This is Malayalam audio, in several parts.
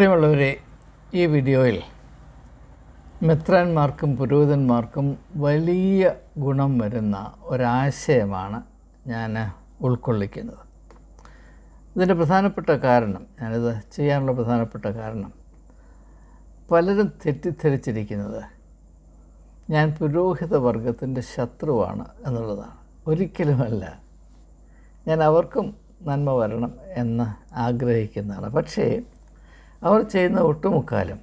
പ്രിയമുള്ളവരെ ഈ വീഡിയോയിൽ മെത്രാന്മാർക്കും പുരോഹിതന്മാർക്കും വലിയ ഗുണം വരുന്ന ഒരാശയമാണ് ഞാൻ ഉൾക്കൊള്ളിക്കുന്നത്. ഇതിന്റെ പ്രധാനപ്പെട്ട കാരണം ഞാനിത് ചെയ്യാനുള്ള പ്രധാനപ്പെട്ട കാരണം പലരും തെറ്റിദ്ധരിച്ചിരിക്കുന്നത് ഞാൻ പുരോഹിത വർഗത്തിന്റെ ശത്രുവാണ് എന്നുള്ളതാണ്. ഒരിക്കലുമല്ല. ഞാൻ അവർക്കും നന്മ വരണം എന്ന് ആഗ്രഹിക്കുന്നതാണ്. പക്ഷേ അവർ ചെയ്യുന്ന ഒട്ടുമുക്കാലും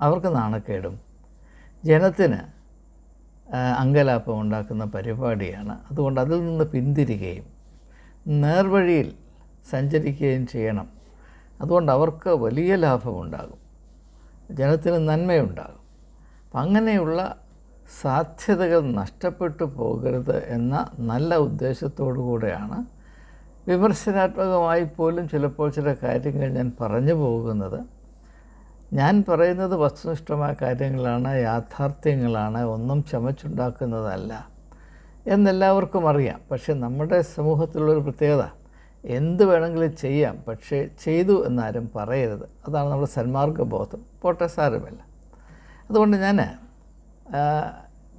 അവർക്ക് നാണക്കേടും. ജനത്തിന് അങ്കലാപ്പം ഉണ്ടാക്കുന്ന പരിപാടിയാണ്. അതുകൊണ്ട് അതിൽ നിന്ന് പിന്തിരികയും നേർവഴിയിൽ സഞ്ചരിക്കുകയും ചെയ്യണം. അതുകൊണ്ട് അവർക്ക് വലിയ ലാഭമുണ്ടാകും. ജനത്തിന് നന്മയുണ്ടാകും. അപ്പം അങ്ങനെയുള്ള സാധ്യതകൾ നഷ്ടപ്പെട്ടു പോകരുത് എന്ന നല്ല ഉദ്ദേശത്തോടു കൂടെയാണ് വിമർശനാത്മകമായി പോലും ചിലപ്പോൾ ചില കാര്യങ്ങൾ ഞാൻ പറഞ്ഞു പോകുന്നത്. ഞാൻ പറയുന്നത് വസ്തുനിഷ്ഠമായ കാര്യങ്ങളാണ് യാഥാർത്ഥ്യങ്ങളാണ് ഒന്നും ചമച്ചുണ്ടാക്കുന്നതല്ല എന്നെല്ലാവർക്കും അറിയാം. പക്ഷേ നമ്മുടെ സമൂഹത്തിലുള്ളൊരു പ്രത്യേകത എന്ത് വേണമെങ്കിലും ചെയ്യാം പക്ഷേ ചെയ്തു എന്നാരും പറയരുത്. അതാണ് നമ്മുടെ സന്മാർഗബോധം പോട്ടെ സാരമില്ല. അതുകൊണ്ട് ഞാൻ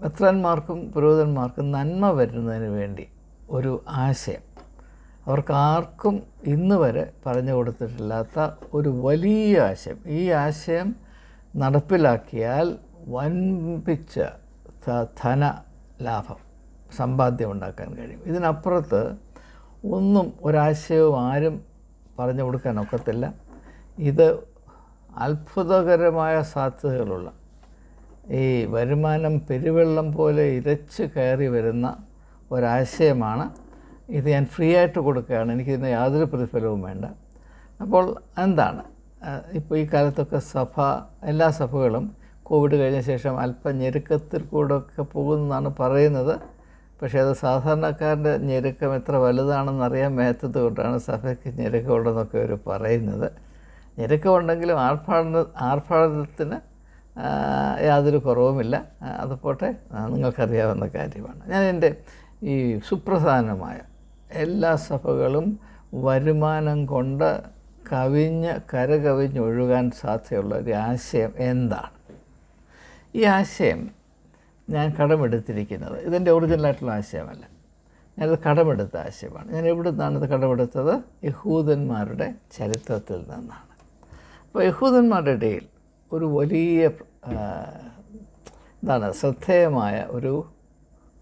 മെത്രാന്മാർക്കും പുരോഹിതന്മാർക്കും നന്മ വരുന്നതിന് വേണ്ടി ഒരു ആശയം അവർക്ക് ആർക്കും ഇന്ന് വരെ പറഞ്ഞു കൊടുത്തിട്ടില്ലാത്ത ഒരു വലിയ ആശയം. ഈ ആശയം നടപ്പിലാക്കിയാൽ വൻപിച്ച ധന ലാഭം സമ്പാദ്യം ഉണ്ടാക്കാൻ കഴിയും. ഇതിനപ്പുറത്ത് ഒന്നും ഒരാശയവും ആരും പറഞ്ഞു കൊടുക്കാൻ ഒക്കത്തില്ല. ഇത് അത്ഭുതകരമായ സാധ്യതകളുള്ള ഈ വരുമാനം പെരുവെള്ളം പോലെ ഇരച്ച് കയറി വരുന്ന ഒരാശയമാണ് ഇത് ഞാൻ ഫ്രീ ആയിട്ട് കൊടുക്കുകയാണ്. എനിക്കിതിന് യാതൊരു പ്രതിഫലവും വേണ്ട. അപ്പോൾ എന്താണ്? ഇപ്പോൾ ഈ കാലത്തൊക്കെ സഭ എല്ലാ സഭകളും കോവിഡ് കഴിഞ്ഞ ശേഷം അല്പം ഞെരുക്കത്തിൽ കൂടെ ഒക്കെ പോകുന്നതാണ് പറയുന്നത്. പക്ഷേ അത് സാധാരണക്കാരന്റെ ഞെരുക്കം എത്ര വലുതാണെന്ന് അറിയാൻ മേത്തത് കൊണ്ടാണ് സഭയ്ക്ക് ഞെരുക്കമുണ്ടെന്നൊക്കെ അവർ പറയുന്നത്. ഞെരുക്കമുണ്ടെങ്കിലും ആർഭാട ആർഭാടത്തിന് യാതൊരു കുറവുമില്ല. അതുപോട്ടെ അത് പോട്ടെ നിങ്ങൾക്കറിയാവുന്ന കാര്യമാണ്. ഞാൻ എന്റെ ഈ സുപ്രധാനമായ എല്ലാ സഭകളും വരുമാനം കൊണ്ട് കവിഞ്ഞ് കരകവിഞ്ഞൊഴുകാൻ സാധ്യതയുള്ള ഒരു ആശയം എന്താണ്? ഈ ആശയം ഞാൻ കടമെടുത്തിരിക്കുന്നത് ഇതിന്റെ ഒറിജിനലായിട്ടുള്ള ആശയമല്ല. ഞാനത് കടമെടുത്ത ആശയമാണ്. ഞാൻ എവിടെ നിന്നാണ് ഇത് കടമെടുത്തത്? യഹൂദന്മാരുടെ ചരിത്രത്തിൽ നിന്നാണ്. അപ്പോൾ യഹൂദന്മാരുടെ ഇടയിൽ ഒരു വലിയ എന്താണ് ശ്രദ്ധേയമായ ഒരു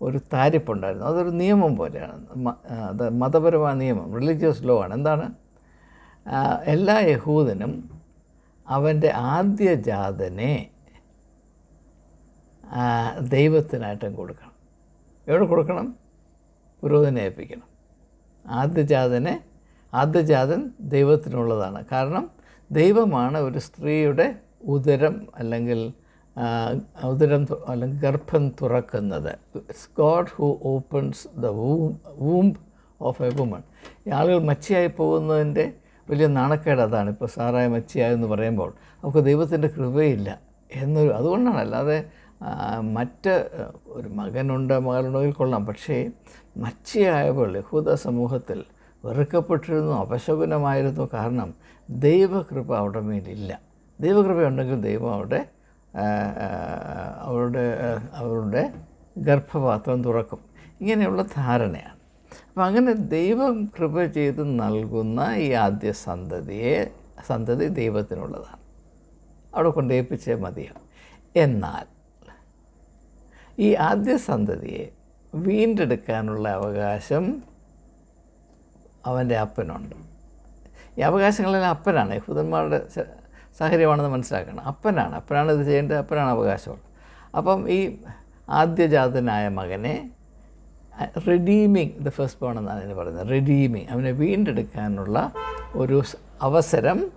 ഒരു താരിപ്പുണ്ടായിരുന്നു. അതൊരു നിയമം പോലെയാണ്. അത് മതപരമായ നിയമം. റിലീജിയസ് ലോ ആണ്. എന്താണ്? എല്ലാ യഹൂദനും അവന്റെ ആദ്യ ജാതനെ ദൈവത്തിനായിട്ടും കൊടുക്കണം. എവിടെ കൊടുക്കണം? പുരോഹിതനെ ഏൽപ്പിക്കണം. ആദ്യജാതനെ ആദ്യജാതൻ ദൈവത്തിനുള്ളതാണ്. കാരണം ദൈവമാണ് ഒരു സ്ത്രീയുടെ ഉദരം അല്ലെങ്കിൽ ഉദരം അല്ലെങ്കിൽ ഗർഭം തുറക്കുന്നത്. God who opens the womb womb of a woman ഈ ആളുകൾ മച്ചിയായി പോകുന്നതിന്റെ വലിയ നാണക്കേട് അതാണ്. ഇപ്പോൾ സാറായ മച്ചിയായെന്ന് പറയുമ്പോൾ നമുക്ക് ദൈവത്തിന്റെ കൃപയില്ല എന്നൊരു അതുകൊണ്ടാണ്. അല്ലാതെ മറ്റ് ഒരു മകനുണ്ട് മകളുണ്ടെങ്കിൽ കൊള്ളാം. പക്ഷേ മച്ചിയായപ്പോൾ യഹൂദ സമൂഹത്തിൽ വെറുക്കപ്പെട്ടിരുന്നു അപശകുനമായിരുന്നു. കാരണം ദൈവകൃപ അവിടെ മേലില്ല. ദൈവകൃപ ഉണ്ടെങ്കിൽ ദൈവം അവിടെ അവരുടെ അവരുടെ ഗർഭപാത്രം തുറക്കും. ഇങ്ങനെയുള്ള ധാരണയാണ്. അപ്പം അങ്ങനെ ദൈവം കൃപ ചെയ്ത് നൽകുന്ന ഈ ആദ്യ സന്തതിയെ സന്തതി ദൈവത്തിനുള്ളതാണ്. അവിടെ കൊണ്ടേൽപ്പിച്ചേ മതിയാവും. എന്നാൽ ഈ ആദ്യ സന്തതിയെ വീണ്ടെടുക്കാനുള്ള അവകാശം അവന്റെ അപ്പനുണ്ട്. ഈ അവകാശങ്ങളെല്ലാം അപ്പനാണ്. യഹൂദന്മാരുടെ സാഹചര്യമാണെന്ന് മനസ്സിലാക്കണം. അപ്പനാണ്. അപ്പനാണ് ഇത് ചെയ്യേണ്ടത്. അപ്പനാണ് അവകാശമുള്ളത്. അപ്പം ഈ ആദ്യജാതനായ മകനെ റെഡീമിങ് ദ ഫസ്റ്റ് ബോൺ എന്നാണ് ഇതിന് പറയുന്നത്. റെഡീമിങ് അവനെ വീണ്ടെടുക്കാനുള്ള ഒരു അവസരം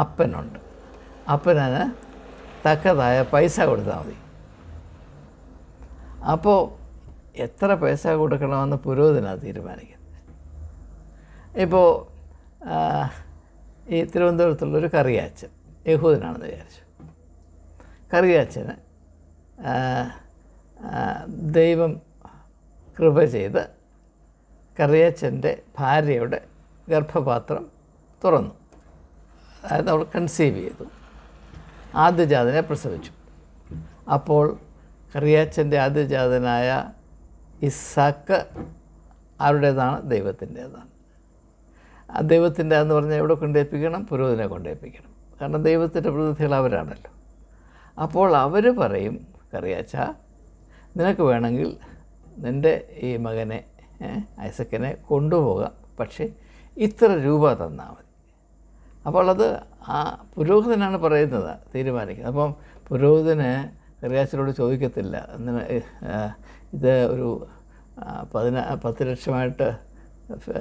അപ്പനുണ്ട്. അപ്പനന് തക്കതായ പൈസ കൊടുത്താൽ മതി. അപ്പോൾ എത്ര പൈസ കൊടുക്കണമെന്ന് പുരോഹിതനാണ് തീരുമാനിക്കുന്നത്. ഇപ്പോൾ ഈ തിരുവനന്തപുരത്തുള്ളൊരു കറിയാച്ചൻ യഹൂദനാണെന്ന് വിചാരിച്ചു. കറിയാച്ചന് ദൈവം കൃപ ചെയ്ത് കറിയാച്ചന്റെ ഭാര്യയുടെ ഗർഭപാത്രം തുറന്നു. അതായത് അവൾ കൺസീവ് ചെയ്തു. ആദ്യജാതനെ പ്രസവിച്ചു. അപ്പോൾ കറിയാച്ചന്റെ ആദ്യജാതനായ ഇസാക്ക് ആരുടേതാണ് ദൈവത്തിന്റേതാണ്. ദൈവത്തിന്റെ എന്ന് പറഞ്ഞാൽ എവിടെ കൊണ്ടേൽപ്പിക്കണം? പുരോഹിതനെ കൊണ്ടേൽപ്പിക്കണം. കാരണം ദൈവത്തിന്റെ പ്രതിനിധികൾ അവരാണല്ലോ. അപ്പോൾ അവർ പറയും കറിയാച്ച നിനക്ക് വേണമെങ്കിൽ നിന്റെ ഈ മകനെ ഐസക്കനെ കൊണ്ടുപോകാം. പക്ഷേ ഇത്ര രൂപ തന്നാൽ മതി. അപ്പോൾ അത് ആ പുരോഹിതനാണ് പറയുന്നത് തീരുമാനിക്കുന്നത്. അപ്പം പുരോഹിതന് കറിയാച്ചനോട് ചോദിക്കത്തില്ല ഇത് ഒരു പതിനാ പത്ത് ലക്ഷമായിട്ട്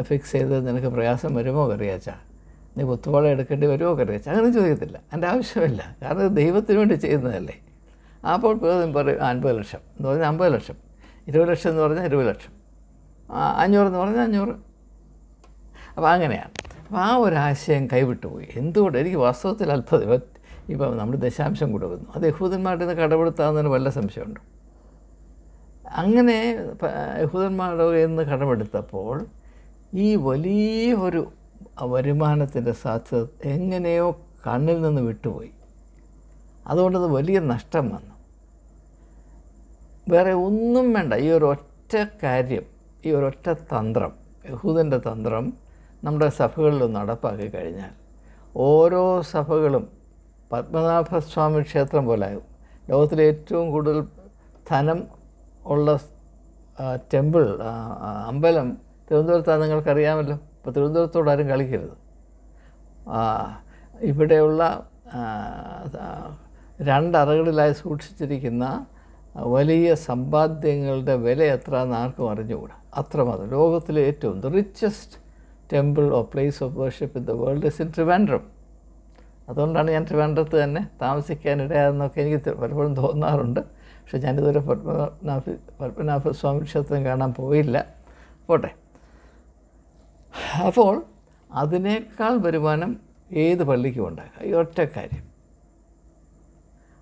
ഫിക്സ് ചെയ്ത് നിനക്ക് പ്രയാസം വരുമോ കറിയാച്ച? നീ കുത്തുവാള എടുക്കേണ്ടി വരുമോ കറിയാച്ച? അങ്ങനെ ചോദിക്കത്തില്ല. എന്റെ ആവശ്യമില്ല. കാരണം ഇത് ദൈവത്തിന് വേണ്ടി ചെയ്യുന്നതല്ലേ. അപ്പോൾ പറയും "ആ, അൻപത് ലക്ഷം. എന്ന് പറഞ്ഞാൽ അമ്പത് ലക്ഷം. ഇരുപത് ലക്ഷം എന്ന് പറഞ്ഞാൽ ഇരുപത് ലക്ഷം. അഞ്ഞൂറ് എന്ന് പറഞ്ഞാൽ അഞ്ഞൂറ്. അപ്പോൾ അങ്ങനെയാണ്. അപ്പോൾ ആ ഒരു ആശയം കൈവിട്ടുപോയി. എന്തുകൊണ്ട്? എനിക്ക് വാസ്തവത്തിൽ അത്ഭുതം ഇപ്പം നമ്മൾ ദശാംശം കൊടുക്കുന്നു. അത് യഹൂദന്മാരുടെ നിന്ന് കടമെടുത്താവുന്നതിന് വല്ല സംശയമുണ്ട്? അങ്ങനെ യഹൂദന്മാരുടെ നിന്ന് കടമെടുത്തപ്പോൾ ഈ വലിയ ഒരു വരുമാനത്തിന്റെ സാധ്യത എങ്ങനെയോ കണ്ണിൽ നിന്ന് വിട്ടുപോയി. അതുകൊണ്ടത് വലിയ നഷ്ടം വന്നു. വേറെ ഒന്നും വേണ്ട. ഈ ഒരു ഒറ്റ കാര്യം ഈ ഒരൊറ്റ തന്ത്രം യഹൂദന്റെ തന്ത്രം നമ്മുടെ സഭകളിൽ നടപ്പാക്കി കഴിഞ്ഞാൽ ഓരോ സഭകളും പത്മനാഭസ്വാമി ക്ഷേത്രം പോലെയാകും ലോകത്തിലെ ഏറ്റവും കൂടുതൽ ധനം ഉള്ള ടെമ്പിൾ അമ്പലം തിരുവനന്തപുരത്താണ് നിങ്ങൾക്കറിയാമല്ലോ. ഇപ്പോൾ തിരുവനന്തപുരത്തോട് ആരും കളിക്കരുത്. ഇവിടെയുള്ള രണ്ടറകളിലായി സൂക്ഷിച്ചിരിക്കുന്ന വലിയ സമ്പാദ്യങ്ങളുടെ വില എത്ര എന്ന് ആർക്കും അറിഞ്ഞുകൂടാ. അത്രമാത്രം ലോകത്തിലെ ഏറ്റവും the richest temple or place of worship in the world is in Trivandrum അതുകൊണ്ടാണ് ഞാൻ ട്രിവാൻഡ്രത്ത് തന്നെ താമസിക്കാനിടയാതെന്നൊക്കെ എനിക്ക് പലപ്പോഴും തോന്നാറുണ്ട്. പക്ഷേ ഞാനിതുവരെ പത്മനാഭ പത്മനാഭ സ്വാമി ക്ഷേത്രം കാണാൻ പോയില്ല. പോട്ടെ. അപ്പോൾ അതിനേക്കാൾ വരുമാനം ഏത് പള്ളിക്കും ഉണ്ടാക്കാം? ഈ ഒറ്റ കാര്യം.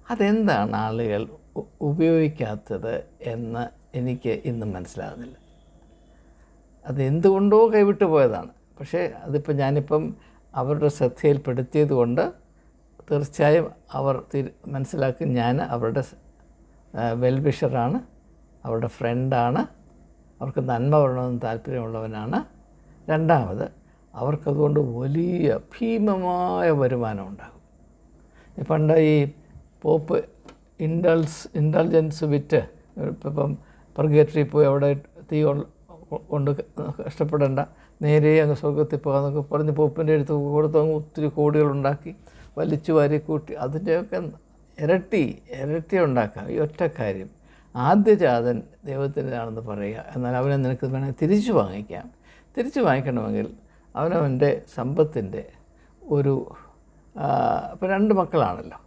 അതെന്താണ് ആളുകൾ ഉപയോഗിക്കാത്തത് എന്ന് എനിക്ക് ഇന്നും മനസ്സിലാകുന്നില്ല. അത് എന്തുകൊണ്ടോ കൈവിട്ടു പോയതാണ്. പക്ഷേ അതിപ്പോൾ ഞാനിപ്പം അവരുടെ ശ്രദ്ധയിൽപ്പെടുത്തിയത് കൊണ്ട് തീർച്ചയായും അവർ മനസ്സിലാക്കും ഞാൻ അവരുടെ വെൽവിഷറാണ് അവരുടെ ഫ്രണ്ടാണ് അവർക്ക് നന്മ വരണമെന്ന് താല്പര്യമുള്ളവനാണ്. രണ്ടാമത് അവർക്കതുകൊണ്ട് വലിയ ഭീമമായ വരുമാനം ഉണ്ടാകും. പണ്ട് ഈ പോപ്പ് ഇൻഡൽസ് ഇന്റലിജൻസ് വിറ്റ് ഇപ്പം പ്രഗേറ്ററി പോയി അവിടെ തീ കൊണ്ട് കഷ്ടപ്പെടേണ്ട നേരെ അങ്ങ് സ്വർഗത്തിൽ പോകാമെന്നൊക്കെ പറഞ്ഞ് പോപ്പിന്റെ അടുത്ത് കൊടുത്ത് അങ്ങ് ഒത്തിരി കോടികളുണ്ടാക്കി വലിച്ചു വാരി കൂട്ടി അതിന്റെയൊക്കെ ഇരട്ടി ഇരട്ടി ഉണ്ടാക്കാം. ഈ ഒറ്റ കാര്യം. ആദ്യജാതൻ ദൈവത്തിന്റെതാണെന്ന് പറയുക. എന്നാൽ അവനെ നിനക്ക് വേണമെങ്കിൽ തിരിച്ചു വാങ്ങിക്കാം. തിരിച്ചു വാങ്ങിക്കണമെങ്കിൽ അവനവന്റെ സമ്പത്തിന്റെ ഒരു ഇപ്പോൾ രണ്ട് മക്കളാണല്ലോ.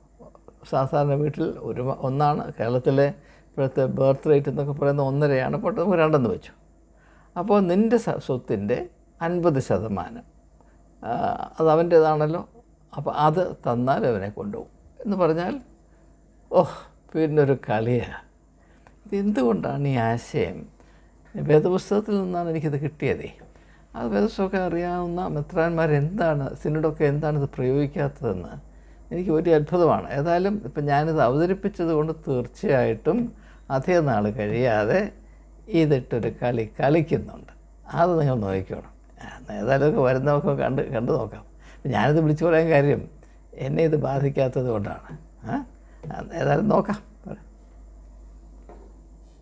സാധാരണ വീട്ടിൽ ഒരു ഒന്നാണ് കേരളത്തിലെ ഇപ്പോഴത്തെ ബർത്ത് റേറ്റ് എന്നൊക്കെ പറയുന്ന ഒന്നരയാണ് പെട്ടെന്ന് നമുക്ക് രണ്ടെന്ന് വെച്ചു. അപ്പോൾ നിന്റെ സ്വത്തിന്റെ അൻപത് ശതമാനം അത് അവന്റേതാണല്ലോ. അപ്പോൾ അത് തന്നാൽ അവനെ കൊണ്ടുപോകും. എന്ന് പറഞ്ഞാൽ ഓഹ് പിന്നൊരു കളിയാണ് ഇതെന്തുകൊണ്ടാണ് ഈ ആശയം? വേദപുസ്തകത്തിൽ നിന്നാണ് എനിക്കിത് കിട്ടിയതേ. അത് വേദശമൊക്കെ അറിയാവുന്ന മെത്രാന്മാർ എന്താണ് സിനഡൊക്കെ എന്താണ് ഇത് പ്രയോഗിക്കാത്തതെന്ന്. എനിക്ക് ഒരു അത്ഭുതമാണ്. ഏതായാലും ഇപ്പം ഞാനിത് അവതരിപ്പിച്ചത് കൊണ്ട് തീർച്ചയായിട്ടും അധികം നാൾ കഴിയാതെ ഇതിട്ടൊരു കളി കളിക്കുന്നുണ്ട്. അത് നിങ്ങൾ നോക്കിക്കോണം. ഏതായാലും ഒക്കെ വരുന്നതൊക്കെ കണ്ട് കണ്ടു നോക്കാം. ഞാനിത് വിളിച്ചു പറയാൻ കാര്യം എന്നെ ഇത് ബാധിക്കാത്തത് കൊണ്ടാണ്. ഏതായാലും നോക്കാം.